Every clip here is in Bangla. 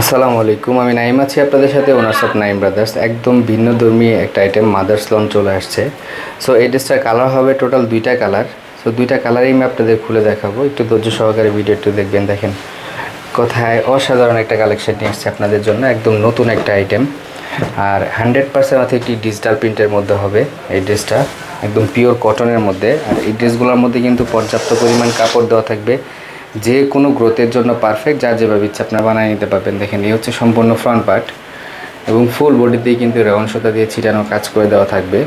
আসসালামু আলাইকুম, আমি নাইম আছি আপনাদের সাথে, ওনার্স অফ নাইম ব্রাদার্স। একদম ভিন্ন ধর্মী একটা আইটেম মাদার্স লন চলে আসছে। সো এই ড্রেসটার কালার হবে টোটাল দুইটা কালার সো দুইটা কালারই আমি আপনাদের খুলে দেখাবো। একটু ধৈর্য সহকারে ভিডিও একটু দেখবেন, দেখেন। কোথায় অসাধারণ একটা কালেকশন নিয়ে এসছে আপনাদের জন্য, একদম নতুন একটা আইটেম আর হান্ড্রেড পার্সেন্ট অথেন্টিক ডিজিটাল প্রিন্টের মধ্যে হবে এই ড্রেসটা একদম পিওর কটনের মধ্যে। আর এই ড্রেসগুলোর মধ্যে কিন্তু পর্যাপ্ত পরিমাণ কাপড় দেওয়া থাকবে। যে কোনো গ্রোথের জন্য পারফেক্ট যার যেভাবে ইচ্ছা আপনারা বানিয়ে নিতে পারবেন। দেখেন, এই হচ্ছে সম্পূর্ণ ফ্রন্ট পার্ট এবং ফুল বডিতেই কিন্তু রেওয়ান সুতা দিয়ে ছিটানো কাজ করে দেওয়া থাকবে।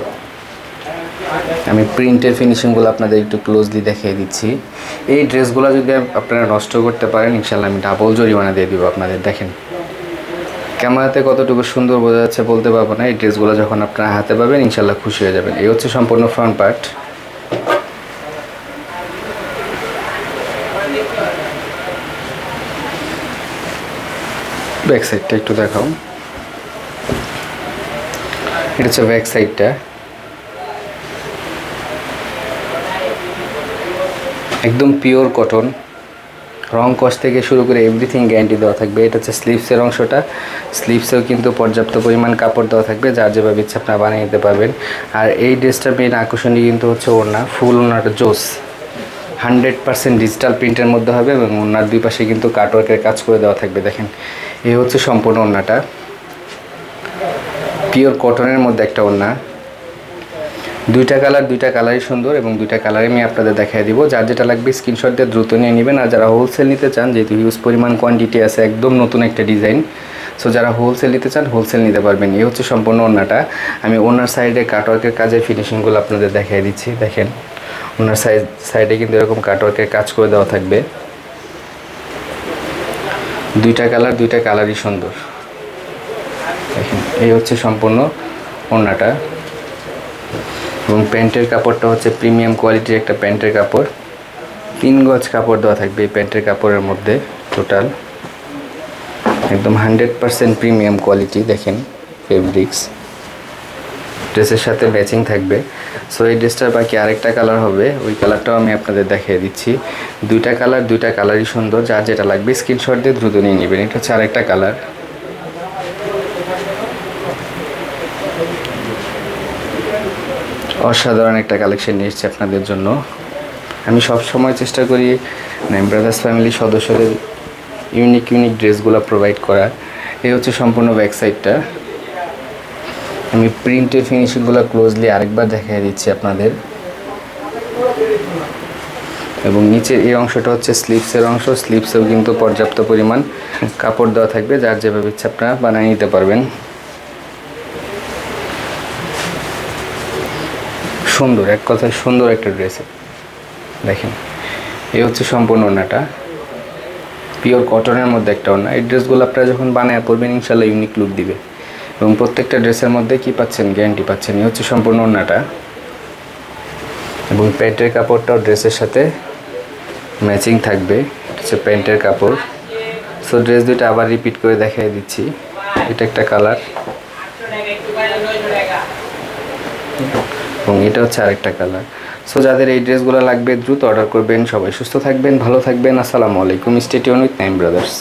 আমি প্রিন্টের ফিনিশিংগুলো আপনাদের একটু ক্লোজলি দেখিয়ে দিচ্ছি। এই ড্রেসগুলো যদি আপনারা নষ্ট করতে পারেন ইনশাল্লাহ আমি ডাবল জরিমানা দিয়ে দিব আপনাদের। দেখেন, ক্যামেরাতে কতটুকু সুন্দর বোঝা যাচ্ছে, বলতে পারব না। এই ড্রেসগুলো যখন আপনারা হাতে পাবেন ইনশাল্লাহ খুশি হয়ে যাবেন। এই হচ্ছে সম্পূর্ণ ফ্রন্ট পার্ট ব্যাক সাইডটা একটু দেখাও। এটা হচ্ছে ব্যাক সাইডটা। একদম পিওর কটন রং কস থেকে শুরু করে এভরিথিং গ্যারান্টি দেওয়া থাকবে। এটা হচ্ছে স্লিভসের অংশটা। স্লিভসেও কিন্তু পর্যাপ্ত পরিমাণ কাপড় দেওয়া থাকবে, যার যেভাবে ইচ্ছা আপনারা বানিয়ে নিতে পারবেন। আর এই ড্রেসটার মেন আকর্ষণীয় কিন্তু হচ্ছে ওড়না, ফুল ওনাটা জোস। হান্ড্রেড পার্সেন্ট ডিজিটাল প্রিন্টের মধ্যে হবে এবং ওনার দুই পাশে কিন্তু কাটওয়ার্কের কাজ করে দেওয়া থাকবে। দেখেন, এই হচ্ছে সম্পূর্ণ ওড়নাটা। পিওর কটনের মধ্যে একটা ওড়না। দুইটা কালার, দুইটা কালারই সুন্দর এবং দুইটা কালারই আমি আপনাদের দেখাই দিব। যার যেটা লাগবে স্ক্রিনশট দিয়ে দ্রুত নিয়ে নেবেন। আর যারা হোলসেল নিতে চান, যেহেতু হিউজ পরিমাণ কোয়ান্টিটি আছে, একদম নতুন একটা ডিজাইন সো যারা হোলসেল নিতে চান হোলসেল নিতে পারবেন। এই হচ্ছে সম্পূর্ণ ওড়নাটা। আমি ওনার সাইডে কাটওয়ার্কের কাজের ফিনিশিংগুলো আপনাদের দেখাই দিচ্ছি। দেখেন ওনার সাইড সাইডে কিন্তু এরকম কাটওয়ার্কের কাজ করে দেওয়া থাকবে। দুইটা কালার দুইটা কালারই সুন্দর। দেখেন, এই হচ্ছে সম্পূর্ণ ওড়নাটা। এবং প্যান্টের কাপড়টা হচ্ছে প্রিমিয়াম কোয়ালিটির একটা প্যান্টের কাপড়। তিন গজ কাপড় দেওয়া থাকবে এই প্যান্টের কাপড়ের মধ্যে টোটাল একদম হান্ড্রেড পারসেন্ট প্রিমিয়াম কোয়ালিটি দেখেন ফেব্রিক্স ড্রেসের সাথে ম্যাচিং থাকবে। সো এই ড্রেসটার বাকি আরেকটা কালার হবে। ওই কালারটাও আমি আপনাদের দেখিয়ে দিচ্ছি। দুইটা কালার দুইটা কালারই সুন্দর। যার যেটা লাগবে স্ক্রিনশট দিয়ে দ্রুত নিয়ে নেবেন। এটা হচ্ছে আরেকটা কালার অসাধারণ একটা কালেকশন নিয়ে এসেছি আপনাদের জন্য। আমি সব সময় চেষ্টা করি ব্রাদার্স ফ্যামিলির সদস্যদের ইউনিক ইউনিক ড্রেসগুলো প্রোভাইড করা এই হচ্ছে সম্পূর্ণ ব্যাক সাইডটা আমি প্রিন্টের ফিনিশিংগুলো ক্লোজলি আরেকবার দেখিয়ে দিচ্ছি আপনাদের। এবং নিচের এই অংশটা হচ্ছে স্লিপসের অংশ। স্লিপসেও কিন্তু পর্যাপ্ত পরিমাণ কাপড় দেওয়া থাকবে, যার যেভাবে ইচ্ছা আপনারা বানিয়ে নিতে পারবেন। সুন্দর, এক কথায় সুন্দর একটা ড্রেস দেখেন, এই হচ্ছে সম্পূর্ণ ওনাটা পিওর কটনের মধ্যে একটা ওনা এই ড্রেসগুলো আপনারা যখন বানায় পরবেন ইনশাল্লাহ ইউনিক লুক দিবে। এবং প্রত্যেকটা ড্রেসের মধ্যে কি পাচ্ছেন? গ্যারান্টি পাচ্ছেন। এই হচ্ছে সম্পূর্ণ ওনাটা এবং প্যান্টের কাপড়টাও ড্রেসের সাথে ম্যাচিং থাকবে। হচ্ছে প্যান্টের কাপড়। সো ড্রেস দুটো আবার রিপিট করে দেখাই দিচ্ছি। এটা একটা কালার এবং এটা হচ্ছে আরেকটা কালার সো যাদের এই ড্রেসগুলো লাগবে, দ্রুত অর্ডার করবেন। সবাই সুস্থ থাকবেন, ভালো থাকবেন। আসসালামু আলাইকুম। Stay tuned with Naim brothers